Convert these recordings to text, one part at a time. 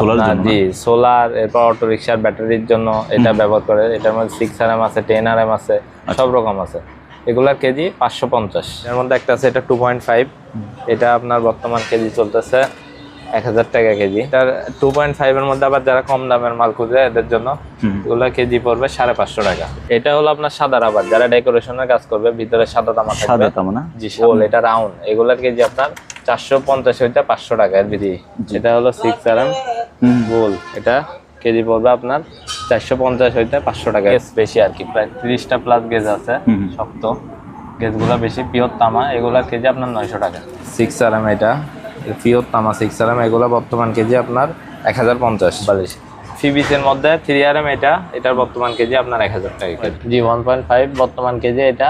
Solar জি solar এরপর auto রিক্সার ব্যাটারির জন্য এটা ব্যবহার করে। এটার মধ্যে সিক্স আর এম আছে টেন আর এম আছে আচ্ছা। সব রকম আছে। এগুলার কেজি পাঁচশো পঞ্চাশ। এর মধ্যে একটা আছে এটা টু পয়েন্ট ফাইভ এটা আপনার বর্তমান কেজি চলতেছে এক হাজার টাকা কেজি। টু পয়েন্ট ফাইভের মধ্যে আবার যারা কম দামের মাল খুঁজে এদের জন্য। এগুলো কেজি পড়বে সাড়ে পাঁচশো টাকা। এটা হলো আপনার সাদা রাবার। যারা ডেকোরেশনের কাজ করবে ভিতরে সাদা তামা সাদা তামা না? জি গোল এটা রাউন্ড এগুলার কেজি আপনার চারশো পঞ্চাশ হইতে পাঁচশো টাকা বিধি এটা হলো সিক্স আর এম হুম। গোল এটা কেজি পড়বে আপনার চারশো পঞ্চাশ হইতে পাঁচশো টাকা। বেশি আর কি প্রায় তিরিশটা প্লাস গেজ আছে শক্ত। গেজগুলো বেশি পিওর তামা এগুলার কেজি আপনার নয়শো টাকা। সিক্স আর এম এটা পিওর তামা সিক্স আর এম এগুলো বর্তমান কেজি আপনার এক হাজার পঞ্চাশ। বালিশ। ফিবিসের মধ্যে থ্রি আর এম এটা এটার বর্তমান কেজি আপনার এক হাজার টাকা জি ওয়ান পয়েন্ট ফাইভ বর্তমান কেজি এটা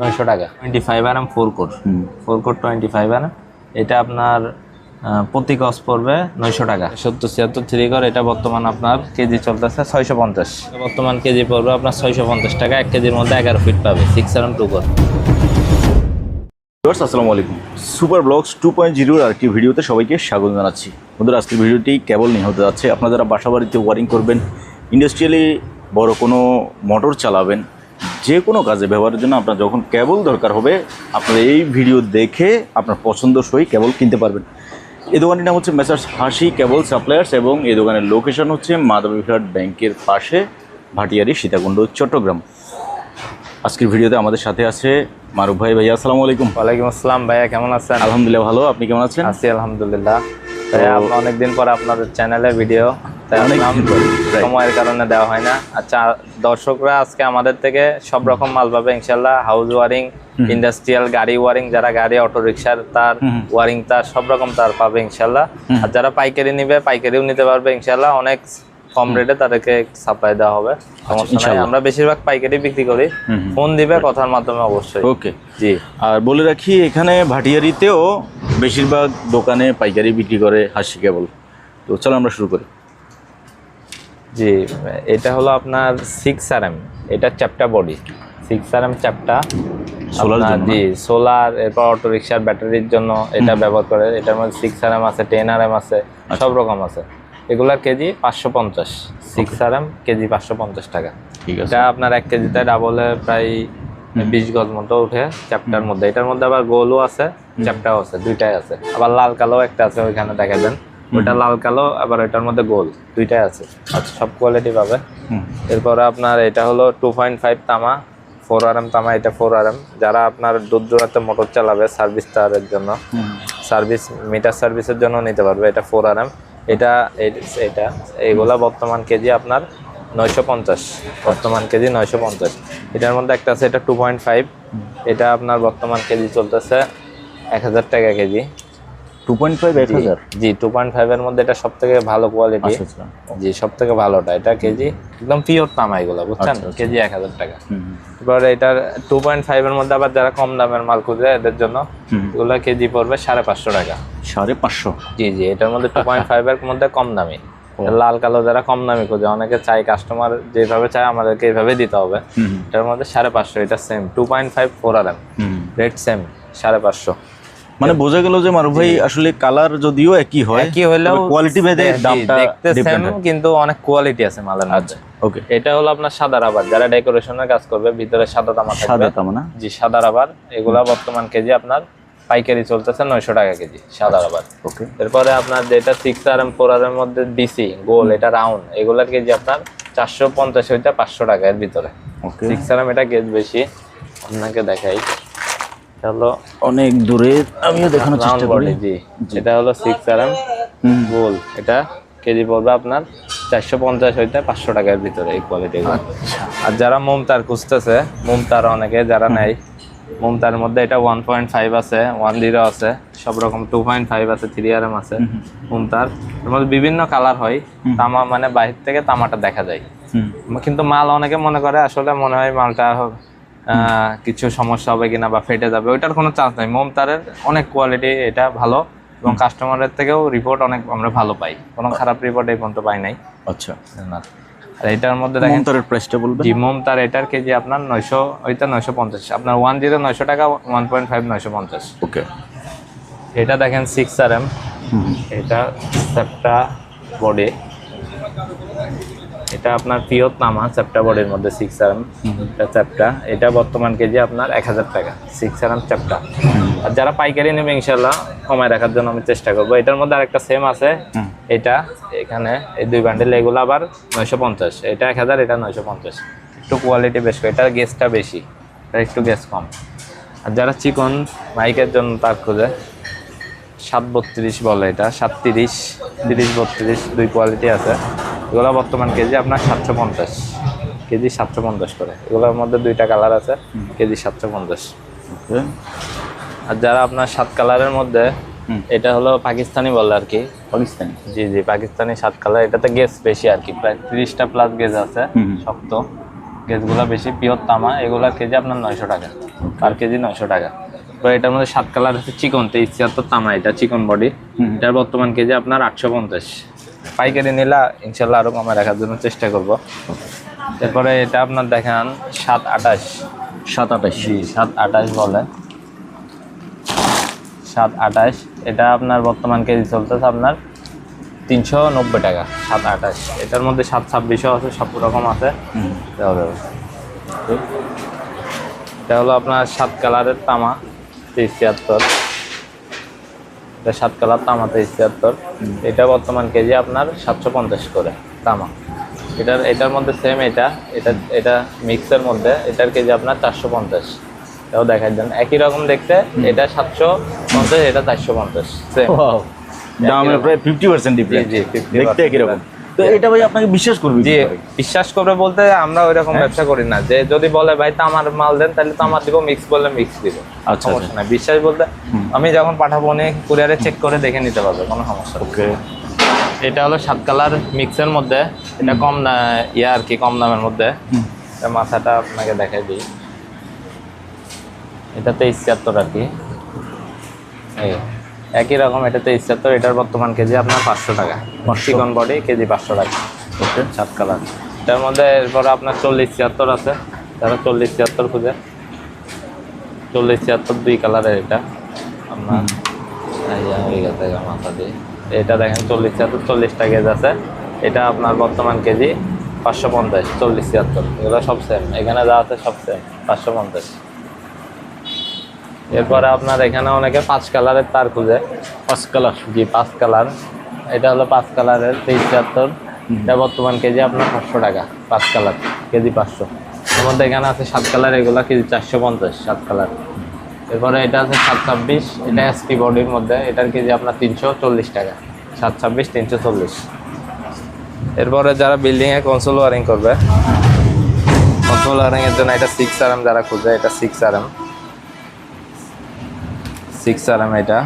নয়শো টাকা। Twenty five R M four core হুম। Four core twenty five R এটা আপনার প্রতি কস পড়বে নয়শো টাকা। সত্তর, ছিয়াত্তর, থ্রি কর এটা বর্তমান আপনার কেজি চলতেছে ছয়শো পঞ্চাশ। বর্তমান কেজি পড়বে আপনার ছয়শো পঞ্চাশ টাকা, এক কেজির মধ্যে এগারো ফিট পাবে সিক্স সেভেন টু কর আসসালামু আলাইকুম। সুপার ব্লগস টু পয়েন্ট জিরোর আরেকটি ভিডিওতে সবাইকে স্বাগত জানাচ্ছি। বন্ধুরা, আজকের ভিডিওটি কেবল নিয়ে হতে যাচ্ছে। আপনারা যারা বাসা বাড়িতে ওয়ারিং করবেন ইন্ডাস্ট্রিয়ালি বড় কোনো মোটর চালাবেন যে কোনো কাজে ব্যবহারের জন্য আপনার যখন কেবল দরকার হবে আপনারা এই ভিডিও দেখে আপনার পছন্দসই কেবল কিনতে পারবেন। এই দোকানটির নাম হচ্ছে মেসার্স হাসি কেবল সাপ্লায়ার্স এবং এই দোকানের লোকেশন হচ্ছে মাধবীঘাট ব্যাংকের পাশে ভাটিয়ারি সীতাকুণ্ড চট্টগ্রাম। আজকের ভিডিওতে আমাদের সাথে আছে মারুফ ভাই। ভাইয়া আসসালামু আলাইকুম। ওয়ালাইকুম আসসালাম ভাইয়া কেমন আছেন? আলহামদুলিল্লাহ ভালো। আপনি কেমন আছেন? আছি আলহামদুলিল্লাহ। আপনার অনেকদিন পর আপনাদের চ্যানেলে ভিডিও সময়ের কারণে দেওয়া হয় না। আচ্ছা দর্শকরা আজকে আমাদের থেকে সব রকম মাল পাবে ইনশাল্লাহ হাউস ওয়ারিং ইন্ডাস্ট্রিয়াল গাড়ি ওয়ারিং যারা গাড়ি অটো রিক্সার তার ওয়ারিং তার সব রকম তার পাবে ইনশাল্লাহ আর যারা পাইকারি নিবে পাইকারিও নিতে পারবে ইনশাল্লাহ অনেক কম রেটে তাদেরকে সাপ্লাই দেওয়া হবে। সমস্যা নাই। আমরা বেশিরভাগ পাইকারি বিক্রি করি। ফোন দিবে কথার মাধ্যমে অবশ্যই। ওকে জি। আর বলে রাখি এখানে ভাটিয়ারিতেও বেশিরভাগ দোকানে পাইকারি বিক্রি করে হাসি কেবল। তো চলো আমরা শুরু করি। জি এটা হলো আপনার সিক্স আর এম এটা চ্যাপটা বডি সিক্স আর এম চ্যাপটা জি সোলার এরপর অটো রিক্সার ব্যাটারির জন্য এটা ব্যবহার করে এটার মধ্যে সিক্স আর এম আছে টেন আর এম আছে আচ্ছা। সব রকম আছে। এগুলার কেজি পাঁচশো পঞ্চাশ সিক্স আর এম কেজি পাঁচশো পঞ্চাশ টাকা। ঠিক আছে। এটা আপনার এক কেজিতে ডাবলে প্রায় বিশ গজ মতো উঠে চ্যাপ্টার মধ্যে। এটার মধ্যে আবার গোলও আছে চ্যাপ্টাও আছে দুইটাই আছে। আবার লাল কালো একটা আছে ওইখানে দেখা দেন ওইটা লাল কালো আবার এটার মধ্যে গোল। দুইটাই আছে। আচ্ছা সব কোয়ালিটি পাবে। এরপরে আপনার এটা হলো টু পয়েন্ট ফাইভ তামা ফোর আর এম তামা এটা ফোর আর এম যারা আপনার দূর দূরান্তে মোটর চালাবে সার্ভিস তারের জন্য সার্ভিস মিটার সার্ভিসের জন্য নিতে পারবে। এটা ফোর আর এম এটা এটা এইগুলা বর্তমান কেজি আপনার নয়শো পঞ্চাশ। বর্তমান কেজি নয়শো পঞ্চাশ। এটার মধ্যে একটা আছে এটা টু পয়েন্ট ফাইভ এটা আপনার বর্তমান কেজি চলতেছে এক হাজার টাকা কেজি। জি, মধ্যে এটা সব থেকে ভালো কোয়ালিটি জি ভালোটা। এটা কেজি একদম পিওর তামা এগুলো বুঝছেন? আচ্ছা, আচ্ছা। কেজি এক হাজার টাকা। হুম, হুম। এবার এটার টু পয়েন্ট ফাইভের মধ্যে আবার যারা কম দামের মাল খুঁজে এদের জন্য এগুলো কেজি পড়বে সাড়ে পাঁচশো টাকা। সাড়ে পাঁচশো? জি জি এটার মধ্যে টু পয়েন্ট ফাইভের মধ্যে কম দামি। লাল কালো যারা কম দামি খোঁজে অনেকে চাই কাস্টমার যেভাবে চায় আমাদেরকে এইভাবে দিতে হবে। এটার মধ্যে সাড়ে পাঁচশো এটা same two point five four R M rate same সাড়ে পাঁচশো। মানে বোঝা গেল যে মারুফ ভাই আসলে কালার যদিও একই হয় একই হলেও কোয়ালিটি ভেদে দামটা দেখতে সেম different হয়। কিন্তু অনেক কোয়ালিটি আছে মালের মধ্যে। ওকে এটা হলো আপনার সাদা রাবার যারা ডেকোরেশনের কাজ করবে ভিতরে সাদা তামা থাকবে। সাদা তামা না? জি সাদা রাবার এগুলা বর্তমান কেজি আপনার পাইকারি চলতেছে নয়শো টাকা কেজি সাদা রাবার ওকে এরপরে আপনার যেটা six R M four R এর মধ্যে ডিসি গোল এটা রাউন্ড এগুলার কেজি আপনার চারশো পঞ্চাশ হইতে পাঁচশো টাকা এর ভিতরে। ওকে সিক্স আর এম এটা গেজ বেশি আপনাকে দেখাই। এটা হলো অনেক দূরে আমিও দেখানোর চেষ্টা করি। জি। এটা হলো সিক্স আর এম গোল এটা কেজি পড়বে আপনার চারশো পঞ্চাশ হইতে পাঁচশো টাকার ভিতরে এই কোয়ালিটি আচ্ছা। আর যারা মোমতার খুঁজতেছে মোমতার অনেকে যারা নেয় মোমতার মধ্যে এটা ওয়ান পয়েন্ট ফাইভ আছে ওয়ান জিরো আছে সব রকম টু পয়েন্ট ফাইভ আছে থ্রি আর এম আছে মোমতার। এর মধ্যে বিভিন্ন কালার হয় তামা মানে বাহির থেকে তামাটা দেখা যায়। কিন্তু মাল অনেকে মনে করে আসলে মনে হয় মালটা কিছু সমস্যা হবে কিনা বা ফেটে যাবে ওইটার কোনো চান্স নাই। মোম মোমতারের অনেক কোয়ালিটি এটা ভালো এবং কাস্টমারের থেকেও রিপোর্ট অনেক আমরা ভালো পাই। কোনো খারাপ রিপোর্ট এই পর্যন্ত পাই নাই। আচ্ছা। না। আর এটার মধ্যে দেখেন মমতারের প্রাইসটা বলবেন? জি মোমতার এটার কেজি আপনার নয়শো ওইটা নয়শো পঞ্চাশ আপনার ওয়ান জিরো নয়শো টাকা ওয়ান পয়েন্ট ফাইভ নয়শো পঞ্চাশ। ওকে। এটা দেখেন সিক্স আর এম এটা স্যাপটা বডি এটা আপনার পিওর তামা চ্যাপ্টা বডির মধ্যে সিক্স আরাম চ্যাপ্টা এটা বর্তমান কেজি আপনার এক হাজার টাকা সিক্স আরাম চ্যাপ্টা আর যারা পাইকারি নেবে ইনশাল্লাহ কমায় রাখার জন্য আমি চেষ্টা করব। এটার মধ্যে আরেকটা সেম আছে। এটা এখানে এই দুই বান্ডেল এগুলো আবার নয়শো পঞ্চাশ। এটা এক হাজার এটা নয়শো পঞ্চাশ। একটু কোয়ালিটি বেশ কম এটা গেসটা বেশি এটা একটু গ্যাস কম। আর যারা চিকন মাইকের জন্য তার খোঁজে সাত বত্রিশ বলে এটা সাত তিরিশ তিরিশ বত্রিশ দুই কোয়ালিটি আছে। এগুলো বর্তমান কেজি আপনার সাতশো পঞ্চাশ কেজি সাতশো পঞ্চাশ করে। এগুলোর মধ্যে দুইটা কালার আছে কেজি সাতশো পঞ্চাশ। আর যারা আপনার সাত কালারের মধ্যে এটা হলো পাকিস্তানি বলে আর কি। পাকিস্তানি? জি জি পাকিস্তানি সাত কালার। এটাতে গেজ বেশি আর কি প্রায় তিরিশটা প্লাস গেজ আছে। শক্ত। গেজগুলো বেশি পিওর তামা। এগুলোর কেজি আপনার নয়শো টাকা পার কেজি নয়শো টাকা। তো এটার মধ্যে সাত কালার আছে চিকন। তেইশ ছিয়াত্তর তামা এটা চিকন বডি। এটার বর্তমান কেজি আপনার আটশো পঞ্চাশ। পাইকারি নিলে ইনশাল্লাহ আরও কমে রাখার জন্য চেষ্টা করব। এরপরে এটা আপনার দেখান সাত আঠাশ। সাত আঠাশ। জি সাত আঠাশ বলে। সাত আঠাশ এটা আপনার বর্তমান কেজি চলতেছে আপনার তিনশো নব্বই টাকা সাত আঠাশ। এটার মধ্যে সাত ছাব্বিশও আছে সব রকম আছে। এটা হলো আপনার সাত কালারের তামা তেইশ ছিয়াত্তর এটা সাত কালার তামা তেইশ ছিয়াত্তর। এটা বর্তমান কেজি আপনার সাতশো পঞ্চাশ করে তামা। এটার এটার মধ্যে সেম এটা এটা এটা মিক্সের মধ্যে এটার কেজি আপনার চারশো পঞ্চাশ। এটাও দেখার জন্য একই রকম দেখতে এটা সাতশো পঞ্চাশ এটা চারশো পঞ্চাশ সেম প্রায় ফিফটি পার্সেন্ট ডিফারেন্স দেখতে একই রকম। তো এটা ভাই আপনাকে বিশ্বাস করবে জি বিশ্বাস করবে বলতে আমরা ওই রকম ব্যবসা করি না। যে যদি বলে ভাই তামার মাল দেন তাহলে তামার দিব মিক্স বললে মিক্স দিব। আচ্ছা, সমস্যা নাই। বিশ্বাস বলতে আমি যখন পাঠাবো উনি কুরিয়ারে চেক করে দেখে নিতে পারবে কোনো সমস্যা ওকে এটা হলো সাত কালার মিক্সের মধ্যে। এটা কম দা- ইয়া আর কি কম দামের মধ্যে। মাথাটা আপনাকে দেখাই দিই। এটা তেইশ ছিয়াত্তর আর কি। এই। একই রকম এটা তেইশ ছিয়াত্তর এটার বর্তমান কেজি আপনার পাঁচশো টাকা। চিকন বডি কেজি পাঁচশো টাকা। ওকে। সাত কালার। এটার মধ্যে এরপরে আপনার চল্লিশ ছিয়াত্তর আছে। যারা চল্লিশ ছিয়াত্তর খুঁজে। চল্লিশ ছিয়াত্তর দুই কালারের এটা। আপনার হয়ে গেছে মাথা দিয়ে। এটা দেখেন চল্লিশ ছিয়াত্তর চল্লিশটা গেজ আছে। এটা আপনার বর্তমান কেজি পাঁচশো পঞ্চাশ চল্লিশ ছিয়াত্তর। এগুলো সব সেম এখানে যা আছে সব সেম পাঁচশো পঞ্চাশ। এরপরে আপনার এখানে অনেকে পাঁচ কালারের তার খুঁজে। পাঁচ কালার। জি পাঁচ কালার। এটা হলো পাঁচ কালারের তেইশ চাত্তর। এটা বর্তমান কেজি আপনার পাঁচশো টাকা পাঁচ কালার কেজি পাঁচশো। এর মধ্যে এখানে আছে সাত কালার এগুলো কেজি চারশো পঞ্চাশ সাত কালার। এরপরে এটা আছে সাত ছাব্বিশ এটা এসটি বডির মধ্যে এটার কেজি আপনার তিনশো চল্লিশ টাকা সাত ছাব্বিশ তিনশো চল্লিশ। এরপরে যারা বিল্ডিংয়ে কনসোল ওয়ারিং করবে কনসোল ওয়ারিংয়ের জন্য এটা সিক্স আর এম যারা খুঁজে এটা সিক্স আর সিক্স আর এটা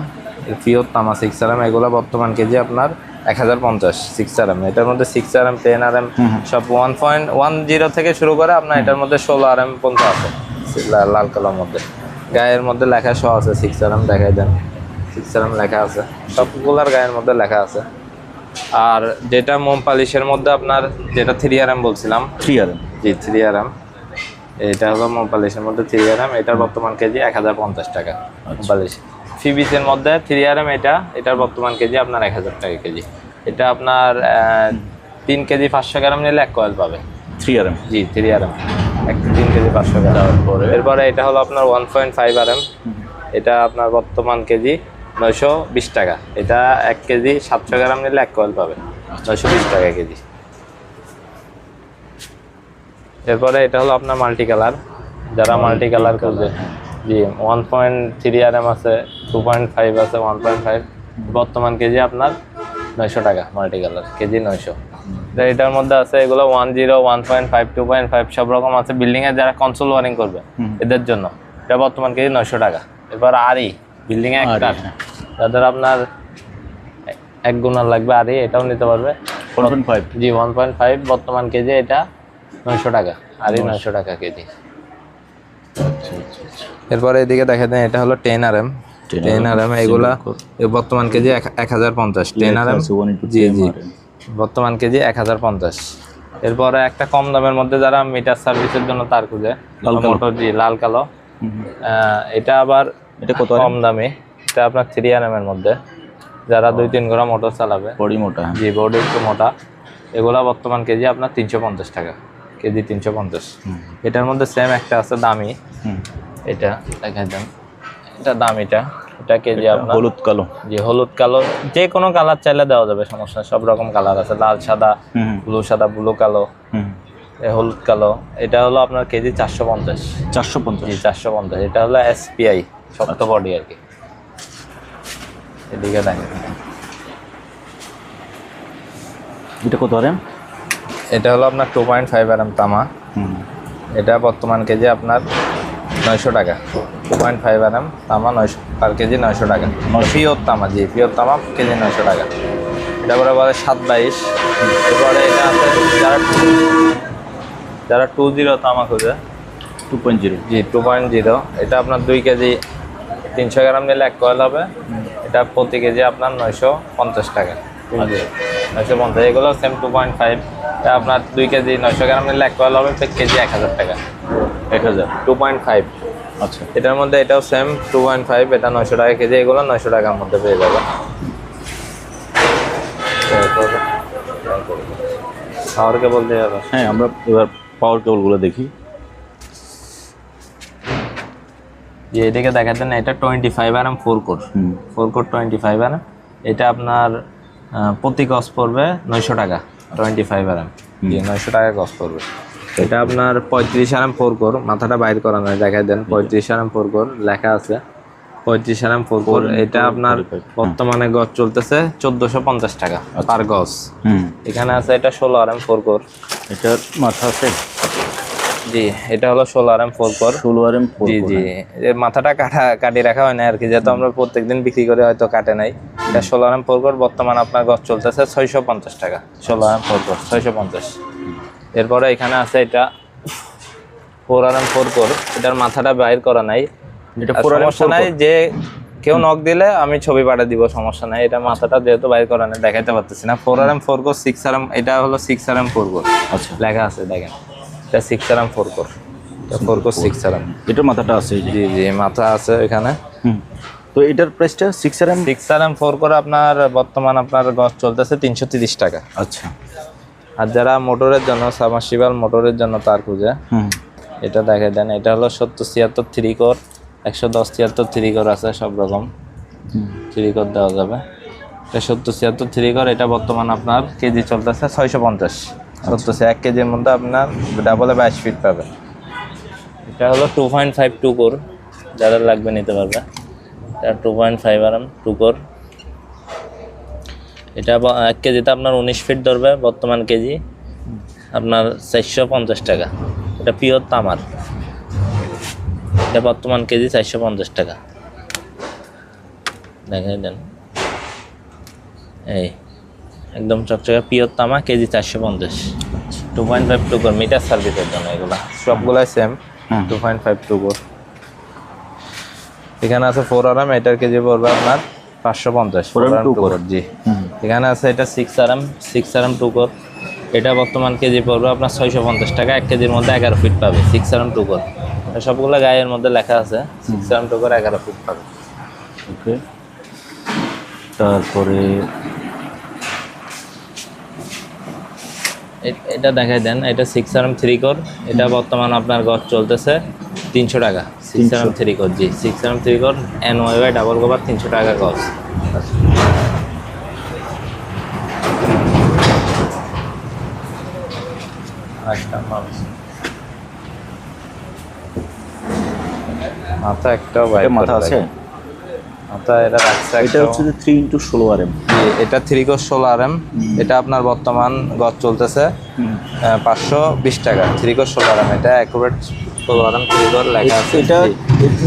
পিওর তামা সিক্স আর এগুলো বর্তমান কেজি আপনার এক হাজার পঞ্চাশ সিক্স আর এম এটার মধ্যে six R M ten R M সব ওয়ান পয়েন্ট ওয়ান জিরো থেকে শুরু করে আপনার এটার মধ্যে ষোলো আর এম পর্যন্ত আছে লাল কালার মধ্যে। গায়ের মধ্যে লেখা সহ আছে সিক্স আর এম দেখাই দেন। সিক্স আর এম লেখা আছে সবগুলার গায়ের মধ্যে লেখা আছে। আর যেটা মোম পালিশের মধ্যে আপনার যেটা থ্রি আর এম বলছিলাম। Three R G three R M এটা হলো মোবালিশের মধ্যে থ্রি আর এম এটার বর্তমান কেজি এক হাজার পঞ্চাশ টাকা। মোবালিশ ফিবিসের মধ্যে থ্রি আর এম এটা এটার বর্তমান কেজি আপনার এক হাজার টাকা কেজি। এটা আপনার তিন কেজি পাঁচশো গ্রাম নিলে এক কয়েল পাবে। Three R M G three R M এক তিন কেজি পাঁচশো গ্রাম। এরপরে এটা হলো আপনার one point five R M এটা আপনার বর্তমান কেজি নয়শো বিশ টাকা। এটা এক কেজি সাতশো গ্রাম নিলে এক কয়েল পাবে। নয়শো বিশ টাকা কেজি। এরপরে এটা হলো আপনার মাল্টি কালার যারা মাল্টি কালার করবে। G one point three R M আছে টু পয়েন্ট ফাইভ আছে ওয়ান পয়েন্ট ফাইভ বর্তমান কেজি আপনার নয়শো টাকা মাল্টি কালার কেজি নয়শো। এটার মধ্যে আছে এগুলো one zero one point five two point five সব রকম আছে। বিল্ডিংয়ে যারা কনসোল ওয়ারিং করবে এদের জন্য। এটা বর্তমান কেজি নয়শো টাকা। এবার আরই বিল্ডিংয়ে একটা। হ্যাঁ। যাদের আপনার এক গুণার লাগবে আরই এটাও নিতে পারবে। One point five G one point five বর্তমান কেজি এটা নয়শো টাকা আরই নয়শো। টাকা কেজি। এরপরে এদিকে দেখা দেন এটা হলো ten R M. Ten R M এগুলা বর্তমান কেজি এক হাজার পঞ্চাশ। Ten R M G G. বর্তমান কেজি এক হাজার পঞ্চাশ। এরপরে একটা কম দামের মধ্যে যারা মিটার সার্ভিসের জন্য তার খুঁজে মোটর জি লাল কালো। এটা আবার এটা কত কম দামে। এটা আপনার থ্রি আর এম এর মধ্যে। যারা দুই তিন ঘোড়া মোটর চালাবে। বডি মোটা হ্যাঁ। জি বোর্ড একটু মোটা। এগুলা বর্তমান কেজি আপনার তিনশো পঞ্চাশ টাকা। কেজি তিনশো পঞ্চাশ। এটার মধ্যে সেম একটা আছে দামি। এটা দেখাই দেন। এটা দামিটা। এটা কেজি আপনার হলুদ কালো। যে হলুদ কালো। যে কোনো কালার চাইলে দেওয়া যাবে সমস্যা সব রকম কালার আছে। লাল সাদা ব্লু সাদা ব্লু কালো। হলুদ কালো। এটা হলো আপনার কেজি চারশো পঞ্চাশ। চারশো পঞ্চাশ। চারশো পঞ্চাশ। এটা হলো এসপিআই শক্ত বডি আর কি এদিকে দেখেন এটা কত আরে এটা হলো আপনার two point five R M তামা এটা বর্তমান কেজি আপনার নয়শো টাকা। Two point five R M তামা নয়শো পার কেজি নয়শো টাকা। পিওর তামা জি পিওর তামা কেজি নয়শো টাকা। এটা পরে বলে সাত বাইশ। এরপরে এটা আছে যারা যারা টু জিরো তামা খুঁজে। Two point zero G two point zero এটা আপনার দুই কেজি তিনশো গ্রাম নিলে এক কয়েল হবে। এটা প্রতি কেজি আপনার নয়শো পঞ্চাশ টাকা। নয়শো পঞ্চাশ এগুলো সেম টু পয়েন্ট ফাইভ আপনার দুই কেজি নয়শো গ্রাম নিলে এক কয়েল হবে কেজি এক হাজার টাকা। এক হাজার? টু পয়েন্ট ফাইভ আচ্ছা। এটার মধ্যে এটাও সেম টু পয়েন্ট ফাইভ এটা নয়শো টাকা কেজি এগুলো নয়শো টাকার মধ্যে পেয়ে যাবে। পাওয়ার কেবল দিয়ে যাবে হ্যাঁ আমরা এবার পাওয়ার কেবলগুলো দেখি। যে এদিকে দেখাতেন এটা twenty five R M four core four core twenty five R এটা আপনার প্রতি কস পড়বে নয়শো টাকা। টোয়েন্টি ফাইভ আর এম দিয়ে নয়শো টাকা কস পড়বে। এটা আপনার পঁয়ত্রিশ আর এম ফোর কোর মাথাটা বাইর করা নয় দেখাই দেন পঁয়ত্রিশ আর এম ফোর কোর লেখা আছে। পঁয়ত্রিশ আর এম ফোর কোর এটা আপনার বর্তমানে গজ চলতেছে চোদ্দশো পঞ্চাশ টাকা পার গজ হুম। এখানে আছে এটা ষোলো আর এম ফোর কোর এটার মাথা আছে জি এটা হলো ষোলো আর এম ফোর ষোলো আর এম জি জি। মাথাটা কাটা কাটি রাখা হয় না আর কি যেহেতু আমরা প্রত্যেকদিন বিক্রি করে হয়তো কাটে নাই। এটা ষোলো আরাম ফোরকোর বর্তমান আপনার গছ চলতেছে ছয়শো পঞ্চাশ টাকা। ষোলো ফোরকোর ছয়শো পঞ্চাশ। এরপরে এখানে আছে এটা ফোর আরাম ফোরকোর এটার মাথাটা বাইর করা নাই। এটা আর সমস্যা নাই যে কেউ নক দিলে আমি ছবি পাঠিয়ে দিব সমস্যা নাই। এটা মাথাটা যেহেতু বাইর করা নাই দেখাইতে পারতেছি না। Four R M four core six R M এটা হলো six R M four core আচ্ছা। লেখা আছে দেখেন। এটা six R M four core four core six R M এটার মাথাটা আছে জি জি মাথা আছে এখানে। তো এটার প্রাইসটা six R M six R M four করে আপনার বর্তমান আপনার গছ চলতেছে তিনশো তিরিশ টাকা। আচ্ছা। আর যারা মোটরের জন্য সাবমার্সিবল মোটরের জন্য তার খুঁজে এটা দেখে দেন। এটা হলো সত্তর ছিয়াত্তর থ্রি কোর একশো দশ ছিয়াত্তর থ্রি কোর আছে সব রকম। থ্রি কোর দেওয়া যাবে। এটা সত্তর ছিয়াত্তর থ্রি কোর এটা বর্তমান আপনার কেজি চলতেছে ছয়শো পঞ্চাশ। সত্তর এক কেজির মধ্যে আপনার ডাবলে বাইশ ফিট পাবে। এটা হলো two point five two core যারা লাগবে নিতে পারবে। এটা two point five R M two core এটা এক কেজিতে আপনার উনিশ ফিট ধরবে বর্তমান কেজি। আপনার চারশো পঞ্চাশ টাকা। এটা পিওর তামার। এটা বর্তমান কেজি চারশো পঞ্চাশ টাকা। দেখাই দেন। এই। একদম চকচকে পিওর তামা কেজি চারশো পঞ্চাশ। Two point five two core meter সার্ভিসের জন্য এগুলো। সবগুলাই same two point five two core এখানে আছে ফোর আরাম এটার কেজি পড়বে আপনার পাঁচশো পঞ্চাশ Four RM two core। জি। এখানে আছে এটা সিক্স আরাম সিক্স আরাম টু কোর এটা বর্তমান কেজি পড়বে আপনার ছয়শো পঞ্চাশ টাকা এক কেজির মধ্যে এগারো ফিট পাবে সিক্স আরাম টু কোর সবগুলো গায়ের মধ্যে লেখা আছে সিক্স আরাম টু কোর এগারো ফিট পাবে। ওকে তারপরে এটা দেখাই দেন এটা সিক্স আরাম থ্রি কোর এটা বর্তমান আপনার গজ চলতেছে তিনশো টাকা। Six R M three core G six R M three core N Y Y double cover তিনশো টাকা গজ আচ্ছা মাথা একটা মাথা আছে? মাথা এটা রাখছে এটা হচ্ছে যে থ্রি ইন্টু ষোলো আর এম এটা থ্রি কোর ষোলো আর এম এটা আপনার বর্তমান গজ চলতেছে পাঁচশো বিশ টাকা। থ্রি কোর ষোলো আর এম এটা অ্যাকুরেট ষোলো আর এম থ্রি কোর লেখা আছে। এটা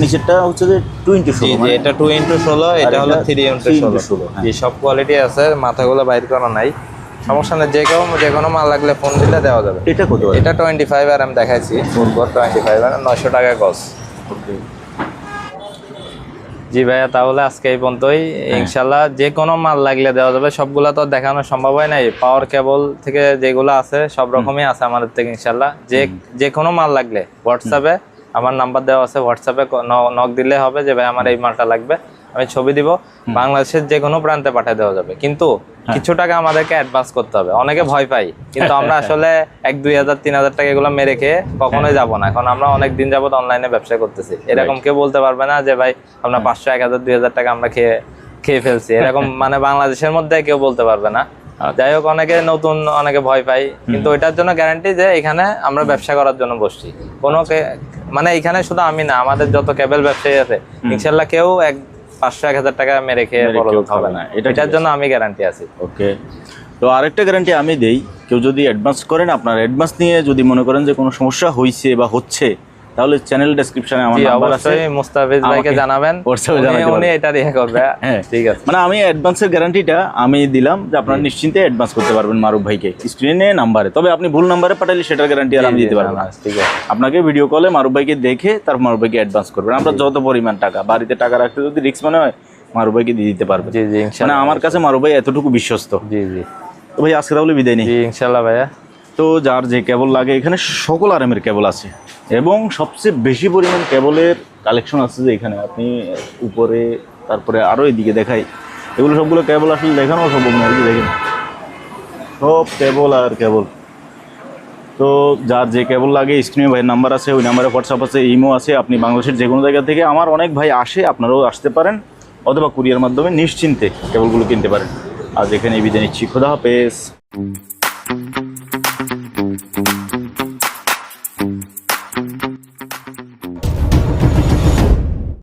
নিচেরটা হচ্ছে যে টু ইন্টু ষোলো মানে এটা টু ইন্টু ষোলো এটা হলো থ্রি ইন্টু 3 ষোলো। 16, হ্যাঁ। সব কোয়ালিটি আছে মাথাগুলো বাইর করা নাই। সমস্যা নেই যে কেউ যে কোনো মাল লাগলে ফোন দিলে দেওয়া যাবে। এটা কত? এটা টোয়েন্টি ফাইভ আর এম দেখাইছি টোয়েন্টি ফাইভ আর নশো টাকা গজ জি ভাইয়া তাহলে আজকে এই পর্যন্তই। ইনশাল্লাহ যে কোনো মাল লাগলে দেওয়া যাবে। সবগুলা তো দেখানো সম্ভব হয় নাই। পাওয়ার কেবল থেকে যেগুলো আছে সব রকমই আছে আমাদের থেকে ইনশাল্লাহ যে যে কোনো মাল লাগলে হোয়াটসঅ্যাপে আমার নাম্বার দেওয়া আছে হোয়াটসঅ্যাপে নক দিলে হবে যে ভাই আমার এই মালটা লাগবে। আমি ছবি দিব। বাংলাদেশের যে কোনো প্রান্তে পাঠিয়ে দেওয়া যাবে। কিন্তু হ্যাঁ। কিছু টাকা আমাদেরকে অ্যাডভান্স করতে হবে। অনেকে ভয় পাই কিন্তু আমরা আসলে এক দুই হাজার তিন হাজার টাকা এগুলো মেরে খেয়ে কখনোই যাব না। এখন আমরা অনেক দিন যাবত অনলাইনে ব্যবসা করতেছি। এরকম কেউ বলতে পারবে না যে ভাই আমরা হ্যাঁ। পাঁচশো এক হাজার দুই হাজার টাকা আমরা খেয়ে খেয়ে ফেলছি। এরকম মানে বাংলাদেশের মধ্যে কেউ বলতে পারবে না। আচ্ছা। যাই হোক অনেকে নতুন অনেকে ভয় পাই কিন্তু ওইটার জন্য গ্যারান্টি যে এখানে আমরা ব্যবসা করার জন্য বসছি। কোনো কে- মানে এখানে শুধু আমি না আমাদের যত কেবল ব্যবসায়ী আছে ইনশাল্লাহ কেউ এক পাঁচশো এক হাজার টাকা মেরে খেয়ে হবে না। না, এটার জন্য আমি গ্যারান্টি আছি। ওকে। তো আরেকটা গ্যারান্টি আমি দেই। কেউ যদি অ্যাডভান্স করেন আপনার অ্যাডভান্স নিয়ে যদি মনে করেন যে কোনো সমস্যা হয়েছে বা হচ্ছে তাহলে চ্যানেল ডেসক্রিপশনে আমার নাম্বার আছে। মুস্তাফিজ ভাইকে জানাবেন। উনি- এটা ইয়ে করবে। হ্যাঁ ঠিক আছে। মানে আমি অ্যাডভান্সের গ্যারান্টিটা আমি দিলাম যে আপনারা নিশ্চিন্তে অ্যাডভান্স করতে পারবেন মারুফ ভাইকে। স্ক্রিনে নাম্বারে তবে আপনি ভুল নাম্বারে পাঠালে সেটার গ্যারান্টি আর আমি দিতে পারব না, ঠিক আছে। আপনাকে ভিডিও কলে মারুফ ভাইকে দেখে তার মারুফ ভাইকে অ্যাডভান্স করবেন। আমরা যত পরিমাণ টাকা বাড়িতে টাকা রাখতে যদি রিস্ক মনে হয় মারুফ ভাইকে দিয়ে দিতে জি মানে আমার কাছে মারুফ ভাই এতটুকু বিশ্বস্ত। জি জি। তো ভাই আজকে তাহলে বিদায় নিই। জি ইনশাল্লাহ ভাইয়া। তো যার যে কেবল লাগে, এখানে সকল আরামের কেবল আছে। এবং সবচেয়ে বেশি পরিমাণ কেবলের কালেকশন আছে যে এখানে। আপনি উপরে, তারপরে আরও এদিকে দেখাই। এগুলো সবগুলো কেবল আসলে দেখানো সম্ভব না, আর কি দেখেন। সব কেবল আর কেবল। তো যার যে কেবল লাগে স্ক্রিনে ভাইয়ের নাম্বার আছে, ওই নাম্বারে হোয়াটসঅ্যাপ আছে ইমো আছে, আপনি বাংলাদেশের যে কোনো জায়গা থেকে আমার অনেক ভাই আসে, আপনারাও আসতে পারেন, অথবা কুরিয়ার মাধ্যমে নিশ্চিন্তে কেবলগুলো কিনতে পারেন। আজ এখানে বিদায় নিচ্ছি, খোদা হাফেজ।